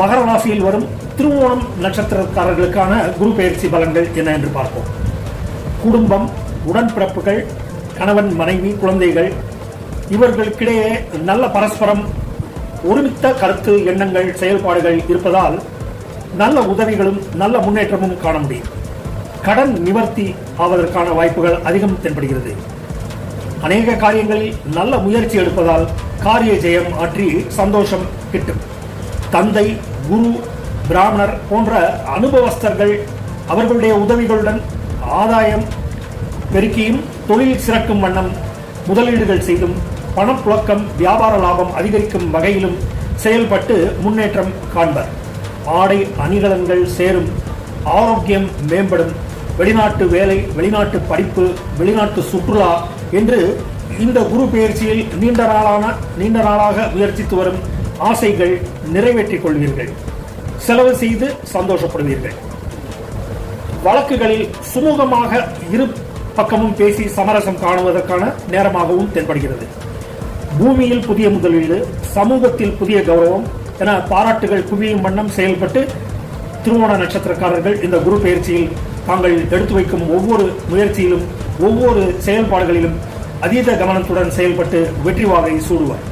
மகர ராசியில் வரும் திருவோணம் நட்சத்திரக்காரர்களுக்கான குரு பயிற்சி பலன்கள் என்ன என்று பார்ப்போம். குடும்பம் உடன்பிறப்புகள் கணவன் மனைவி குழந்தைகள் இவர்களுக்கிடையே நல்ல பரஸ்பரம் ஒருமித்த கருத்து எண்ணங்கள் செயல்பாடுகள் இருப்பதால் நல்ல உதவிகளும் நல்ல முன்னேற்றமும் காண முடியும். கடன் நிவர்த்தி ஆவதற்கான வாய்ப்புகள் அதிகம் தென்படுகிறது. அநேக காரியங்களில் நல்ல முயற்சி எடுப்பதால் காரிய ஜெயம் ஆற்றி சந்தோஷம் கிட்டும். தந்தை குரு பிராமணர் போன்ற அனுபவஸ்தர்கள் அவர்களுடைய உதவிகளுடன் ஆதாயம் பெருக்கியும் தொழில் சிறக்கும் வண்ணம் முதலீடுகள் செய்தும் பணப்புழக்கம் வியாபார லாபம் அதிகரிக்கும் வகையிலும் செயல்பட்டு முன்னேற்றம் காண்பர். ஆடை அணிகலன்கள் சேரும் ஆரோக்கியம் மேம்படும் வெளிநாட்டு வேலை வெளிநாட்டு படிப்பு வெளிநாட்டு சுற்றுலா என்று இந்த குரு பயிற்சியில் நீண்ட நாளான நீண்ட நாளாக முயற்சித்து வரும் ஆசைகள் நிறைவேற்றிக் கொள்வீர்கள். செலவு செய்து சந்தோஷப்படுவீர்கள். வழக்குகளில் சுமூகமாக இரு பக்கமும் பேசி சமரசம் காணுவதற்கான நேரமாகவும் தென்படுகிறது. பூமியில் புதிய முதலீடு சமூகத்தில் புதிய கௌரவம் என பாராட்டுகள் குவியும் வண்ணம் செயல்பட்டு திருவோண நட்சத்திரக்காரர்கள் இந்த குரு பயிற்சியில் தாங்கள் எடுத்து வைக்கும் ஒவ்வொரு முயற்சியிலும் ஒவ்வொரு செயல்பாடுகளிலும் அதீத கவனத்துடன் செயல்பட்டு வெற்றி வாகை சூடுவார்.